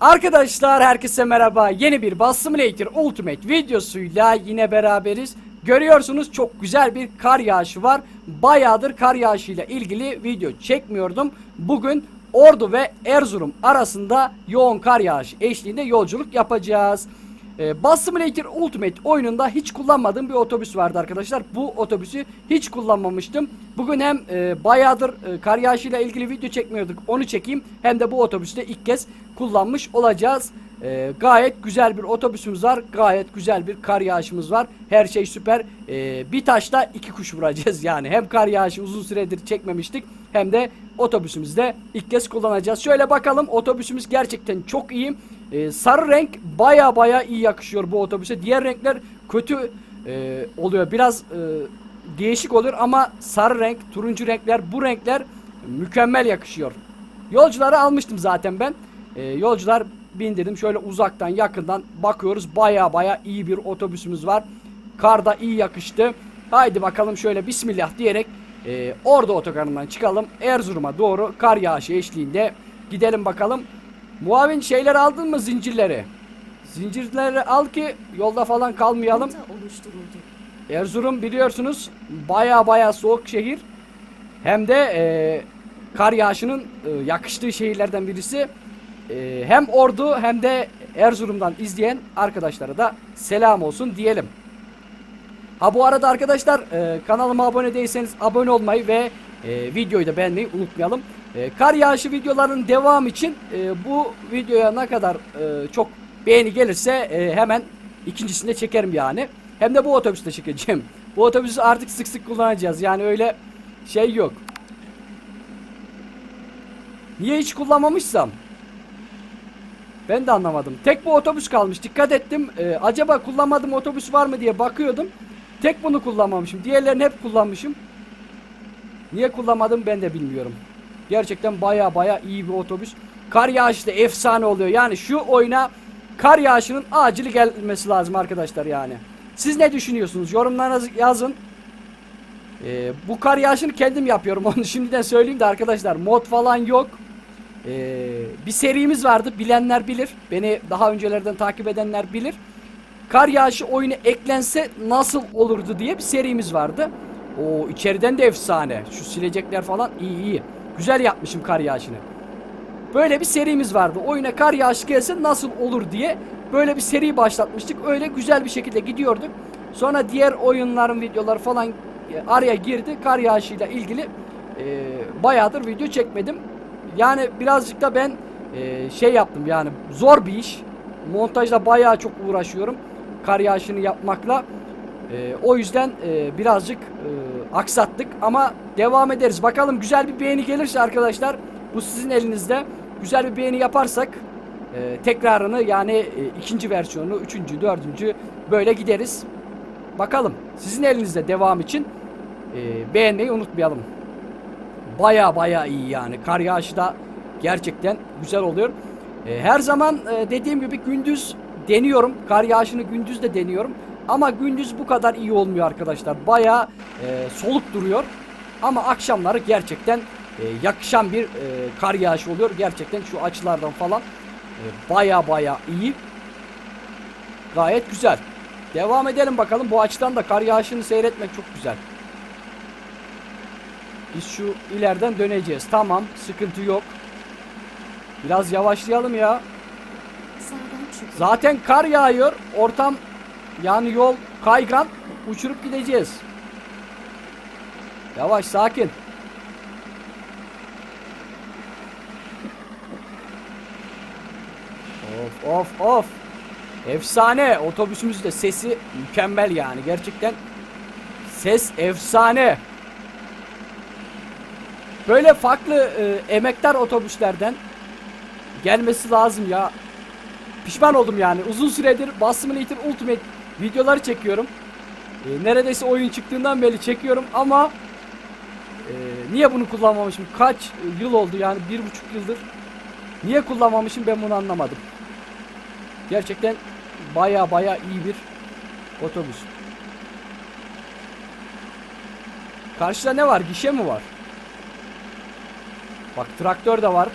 Arkadaşlar herkese merhaba. Yeni bir Bus Simulator Ultimate videosuyla yine beraberiz. Görüyorsunuz çok güzel bir kar yağışı var. Bayağıdır kar yağışıyla ilgili video çekmiyordum. Bugün Ordu ve Erzurum arasında yoğun kar yağışı eşliğinde yolculuk yapacağız. Ee, Bus Simulator Ultimate oyununda hiç kullanmadığım bir otobüs vardı arkadaşlar. Bu otobüsü hiç kullanmamıştım. Bugün hem e, bayağıdır e, kar yağışıyla ilgili video çekmiyorduk onu çekeyim. Hem de bu otobüste ilk kez kullanmış olacağız. E, gayet güzel bir otobüsümüz var. Gayet güzel bir kar yağışımız var. Her şey süper. E, bir taşla iki kuş vuracağız yani. Hem kar yağışı uzun süredir çekmemiştik. Hem de otobüsümüzde ilk kez kullanacağız. Şöyle bakalım otobüsümüz gerçekten çok iyi. Ee, sarı renk baya baya iyi yakışıyor bu otobüse. Diğer renkler kötü e, oluyor. Biraz e, değişik olur ama sarı renk, turuncu renkler, bu renkler mükemmel yakışıyor. Yolcuları almıştım zaten ben. Ee, yolcular bindirdim. Şöyle uzaktan yakından bakıyoruz. Baya baya iyi bir otobüsümüz var. Karda iyi yakıştı. Haydi bakalım şöyle bismillah diyerek e, Ordu otogarından çıkalım. Erzurum'a doğru kar yağışı eşliğinde gidelim bakalım. Muavin şeyler aldın mı zincirleri? Zincirleri al ki yolda falan kalmayalım. Erzurum biliyorsunuz baya baya soğuk şehir. Hem de e, kar yağışının e, yakıştığı şehirlerden birisi. E, hem Ordu hem de Erzurum'dan izleyen arkadaşlara da selam olsun diyelim. Ha bu arada arkadaşlar e, kanalıma abone değilseniz abone olmayı ve e, videoyu da beğenmeyi unutmayalım. E, kar yağışı videoların devam için e, bu videoya ne kadar e, çok beğeni gelirse e, hemen ikincisini de çekerim yani. Hem de bu otobüste çekeceğim. Bu otobüsü artık sık sık kullanacağız. Yani öyle şey yok. Niye hiç kullanmamışsam? Ben de anlamadım. Tek bu otobüs kalmış. Dikkat ettim. Ee, acaba kullanmadığım otobüs var mı diye bakıyordum. Tek bunu kullanmamışım. Diğerlerini hep kullanmışım. Niye kullanmadım ben de bilmiyorum. Gerçekten baya baya iyi bir otobüs. Kar yağışı da efsane oluyor. Yani şu oyuna kar yağışının acili gelmesi lazım arkadaşlar yani. Siz ne düşünüyorsunuz? Yorumlarınızı yazın. Ee, bu kar yağışını kendim yapıyorum. Onu şimdiden söyleyeyim de arkadaşlar mod falan yok. Ee, bir serimiz vardı. Bilenler bilir. Beni daha öncelerden takip edenler bilir. Kar yağışı oyunu eklense nasıl olurdu diye bir serimiz vardı. O içeriden de efsane. Şu silecekler falan iyi iyi. Güzel yapmışım kar yağışını. Böyle bir serimiz vardı. Oyuna kar yağışı gelse nasıl olur diye böyle bir seri başlatmıştık. Öyle güzel bir şekilde gidiyorduk. Sonra diğer oyunların videoları falan e, araya girdi. Kar yağışıyla ilgili e, bayağıdır video çekmedim. Yani birazcık da ben e, şey yaptım yani zor bir iş. Montajda bayağı çok uğraşıyorum. Kar yağışını yapmakla. E, o yüzden e, birazcık e, aksattık ama devam ederiz. Bakalım güzel bir beğeni gelirse arkadaşlar bu sizin elinizde. Güzel bir beğeni yaparsak e, tekrarını yani e, ikinci versiyonu, üçüncü, dördüncü böyle gideriz. Bakalım sizin elinizde devam için e, beğenmeyi unutmayalım. Baya baya iyi yani. Kar yağışı da gerçekten güzel oluyor. E, her zaman e, dediğim gibi gündüz deniyorum. Kar yağışını gündüz de deniyorum. Ama gündüz bu kadar iyi olmuyor arkadaşlar. Baya e, soluk duruyor. Ama akşamları gerçekten e, yakışan bir e, kar yağışı oluyor. Gerçekten şu açılardan falan e, baya baya iyi. Gayet güzel. Devam edelim bakalım. Bu açıdan da kar yağışını seyretmek çok güzel. Biz şu ileriden döneceğiz. Tamam. Sıkıntı yok. Biraz yavaşlayalım ya. Zaten kar yağıyor. Ortam yani yol kaygan. Uçurup gideceğiz. Yavaş sakin. Of of of. Efsane. Otobüsümüz de sesi mükemmel yani. Gerçekten ses efsane. Böyle farklı e, emektar otobüslerden gelmesi lazım ya. Pişman oldum yani. Uzun süredir Bus Simulator Ultimate videoları çekiyorum. E, neredeyse oyun çıktığından beri çekiyorum ama e, niye bunu kullanmamışım? Kaç yıl oldu yani bir buçuk yıldır. Niye kullanmamışım ben bunu anlamadım. Gerçekten baya baya iyi bir otobüs. Karşıda ne var? Gişe mi var? Bak traktör de var.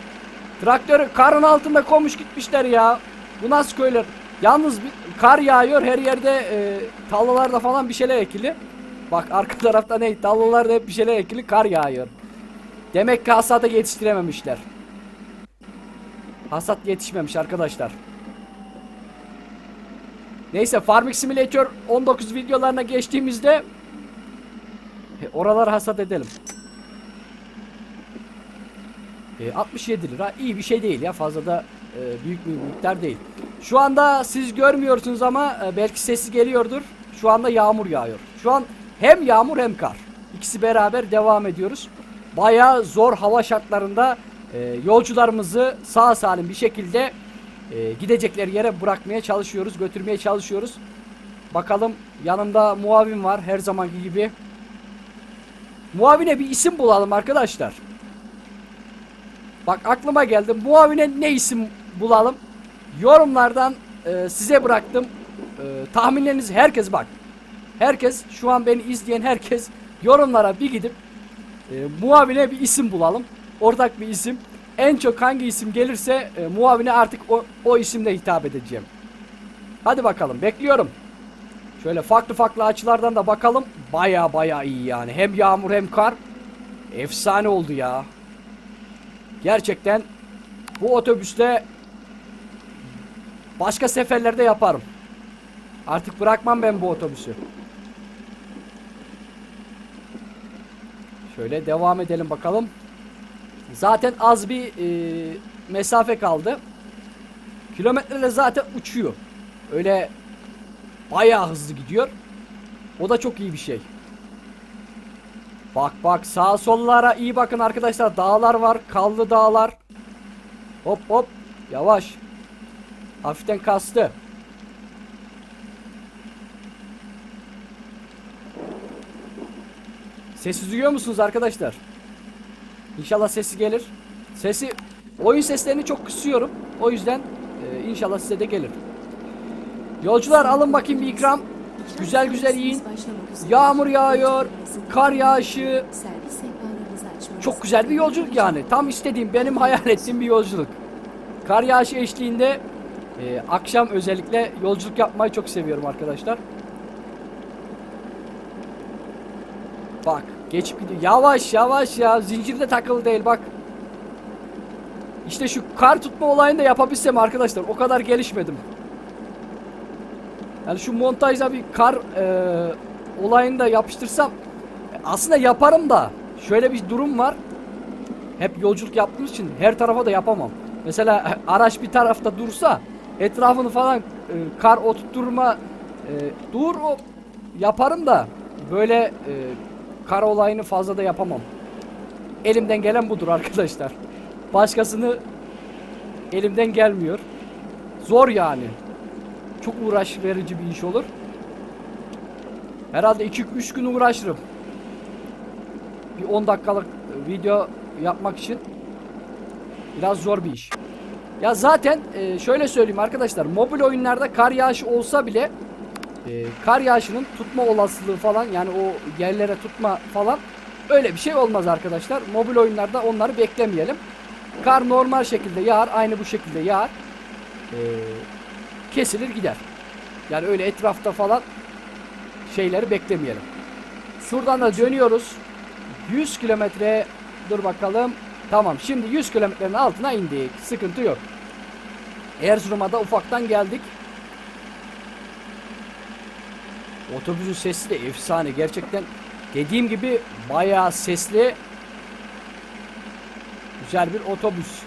Traktörü karın altında koymuş gitmişler ya. Bu nasıl köyler? Yalnız bir kar yağıyor her yerde e, tarlalarda falan bir şeyler ekili. Bak arka tarafta ne? Tarlalarda hep bir şeyler ekili kar yağıyor. Demek ki hasata yetiştirememişler. Hasat yetişmemiş arkadaşlar. Neyse Farming Simulator 19 videolarına geçtiğimizde e, oraları hasat edelim. E, 67 lira iyi bir şey değil ya fazla da e, büyük bir miktar değil. Şu anda siz görmüyorsunuz ama e, belki sesi geliyordur. Şu anda yağmur yağıyor. Şu an hem yağmur hem kar. İkisi beraber devam ediyoruz. Bayağı zor hava şartlarında e, yolcularımızı sağ salim bir şekilde e, gidecekleri yere bırakmaya çalışıyoruz, götürmeye çalışıyoruz. Bakalım yanımda muavin var her zamanki gibi. Muavine bir isim bulalım arkadaşlar. Bak aklıma geldi. Muavine ne isim bulalım? Yorumlardan e, size bıraktım. E, tahminlerinizi herkes bak. Herkes şu an beni izleyen herkes yorumlara bir gidip e, muavine bir isim bulalım. Ortak bir isim. En çok hangi isim gelirse e, muavine artık o, o isimle hitap edeceğim. Hadi bakalım bekliyorum. Şöyle farklı farklı açılardan da bakalım. Baya baya iyi yani. Hem yağmur hem kar. Efsane oldu ya. Gerçekten bu otobüsle başka seferlerde yaparım. Artık bırakmam ben bu otobüsü. Şöyle devam edelim bakalım. Zaten az bir e, mesafe kaldı. Kilometreyle zaten uçuyor. Öyle bayağı hızlı gidiyor. O da çok iyi bir şey. Bak bak sağ sollara iyi bakın arkadaşlar. Dağlar var. Kallı dağlar. Hop hop. Yavaş. Hafiften kastı. Sesi duyuyor musunuz arkadaşlar? İnşallah sesi gelir. Sesi oyun seslerini çok kısıyorum. O yüzden e, inşallah size de gelir. Yolcular alın bakayım bir ikram. Güzel güzel yiyin. Yağmur yağıyor. Kar yağışı. Çok güzel bir yolculuk yani. Tam istediğim, benim hayal ettiğim bir yolculuk. Kar yağışı eşliğinde e, akşam özellikle yolculuk yapmayı çok seviyorum arkadaşlar. Bak, geçip gidiyor. Yavaş yavaş ya, zincirde takılı değil bak. İşte şu kar tutma olayını da yapabilsem arkadaşlar, o kadar gelişmedim. Yani şu montajda bir kar e, olayını da yapıştırsam aslında yaparım da şöyle bir durum var. Hep yolculuk yaptığımız için her tarafa da yapamam. Mesela araç bir tarafta dursa etrafını falan e, kar oturtturma e, dur o yaparım da böyle e, kar olayını fazla da yapamam. Elimden gelen budur arkadaşlar. Başkasını elimden gelmiyor. Zor yani. Çok uğraş verici bir iş olur. Herhalde 2-3 gün uğraşırım. Bir 10 dakikalık video yapmak için biraz zor bir iş. Ya zaten e, şöyle söyleyeyim arkadaşlar. Mobil oyunlarda kar yağışı olsa bile e, kar yağışının tutma olasılığı falan yani o yerlere tutma falan öyle bir şey olmaz arkadaşlar. Mobil oyunlarda onları beklemeyelim. Kar normal şekilde yağar. Aynı bu şekilde yağar. E, kesilir gider. Yani öyle etrafta falan şeyleri beklemeyelim. Şuradan da dönüyoruz. 100 kilometre dur bakalım. Tamam şimdi 100 kilometrenin altına indik. Sıkıntı yok. Erzurum'a da ufaktan geldik. Otobüsün sesi de efsane. Gerçekten dediğim gibi bayağı sesli. Güzel bir otobüs.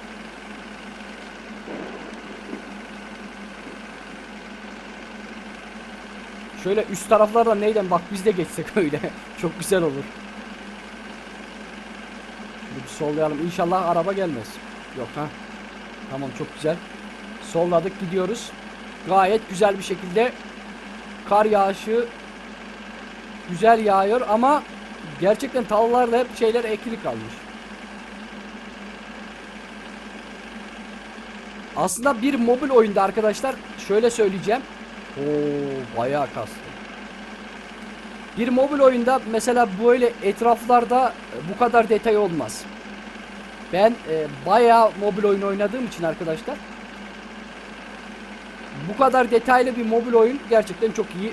Şöyle üst taraflardan neyden bak biz de geçsek öyle. Çok güzel olur. Şöyle bir sollayalım. İnşallah araba gelmez. Yok ha. Tamam çok güzel. Solladık gidiyoruz. Gayet güzel bir şekilde kar yağışı güzel yağıyor ama gerçekten tarlalarda hep şeyler ekili kalmış. Aslında bir mobil oyunda arkadaşlar şöyle söyleyeceğim. Oo bayağı kastı. Bir mobil oyunda mesela böyle etraflarda bu kadar detay olmaz. Ben e, bayağı mobil oyun oynadığım için arkadaşlar bu kadar detaylı bir mobil oyun gerçekten çok iyi.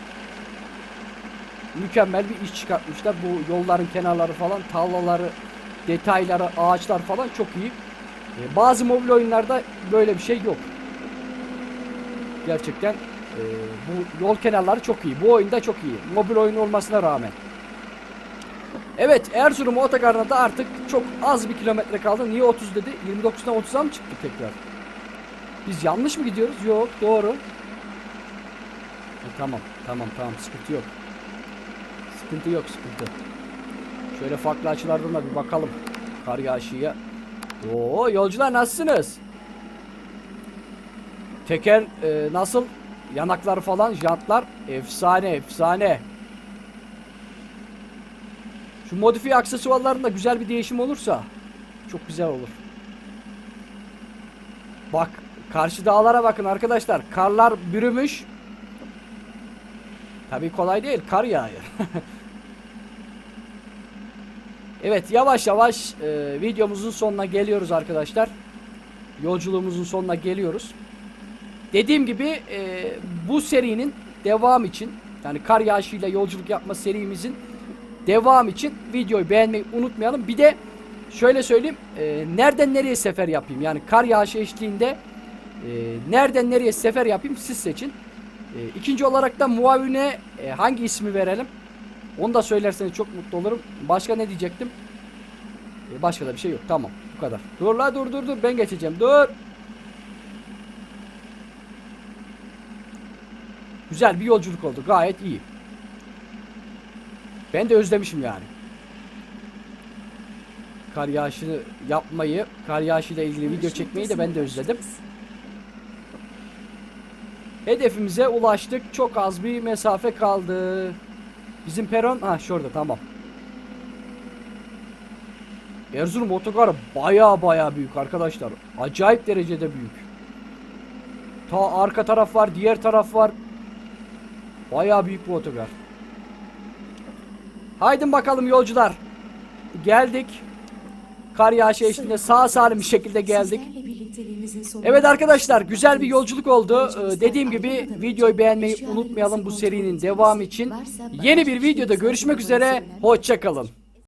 Mükemmel bir iş çıkartmışlar. Bu yolların kenarları falan, tarlaları, detayları, ağaçlar falan çok iyi. E, bazı mobil oyunlarda böyle bir şey yok. Gerçekten e, bu yol kenarları çok iyi. Bu oyunda çok iyi. Mobil oyun olmasına rağmen. Evet Erzurum otogarına da artık çok az bir kilometre kaldı. Niye 30 dedi? 29'dan 30'a mı çıktık tekrar? Biz yanlış mı gidiyoruz? Yok doğru. E, tamam tamam tamam sıkıntı yok. Sıkıntı yok sıkıntı. Şöyle farklı açılardan da bir bakalım. Kar yağışıya. Oo yolcular nasılsınız? Teker e, nasıl? Yanaklar falan, jantlar efsane efsane. Şu modifiye aksesuarlarında güzel bir değişim olursa çok güzel olur. Bak karşı dağlara bakın arkadaşlar. Karlar bürümüş. Tabii kolay değil. Kar yağıyor. evet yavaş yavaş e, videomuzun sonuna geliyoruz arkadaşlar. Yolculuğumuzun sonuna geliyoruz. Dediğim gibi e, bu serinin devam için yani kar yağışıyla yolculuk yapma serimizin devam için videoyu beğenmeyi unutmayalım. Bir de şöyle söyleyeyim e, nereden nereye sefer yapayım yani kar yağışı eşliğinde e, nereden nereye sefer yapayım siz seçin. E, ikinci olarak da muavine e, hangi ismi verelim onu da söylerseniz çok mutlu olurum. Başka ne diyecektim? E, başka da bir şey yok tamam bu kadar. Dur la dur dur dur ben geçeceğim dur. Güzel bir yolculuk oldu. Gayet iyi. Ben de özlemişim yani. Kar yağışı yapmayı, kar yağışıyla ilgili video çekmeyi de ben de özledim. Hedefimize ulaştık. Çok az bir mesafe kaldı. Bizim peron ha şurada tamam. Erzurum otogarı baya baya büyük arkadaşlar. Acayip derecede büyük. Ta arka taraf var, diğer taraf var. Baya büyük bir otogar. Haydin bakalım yolcular. Geldik. Kar yağışı eşliğinde sağ salim bir şekilde geldik. Evet arkadaşlar güzel bir yolculuk oldu. Ee, Dediğim gibi videoyu beğenmeyi unutmayalım bu serinin devamı için. Yeni bir bagaj videoda görüşmek üzere. Hoşçakalın.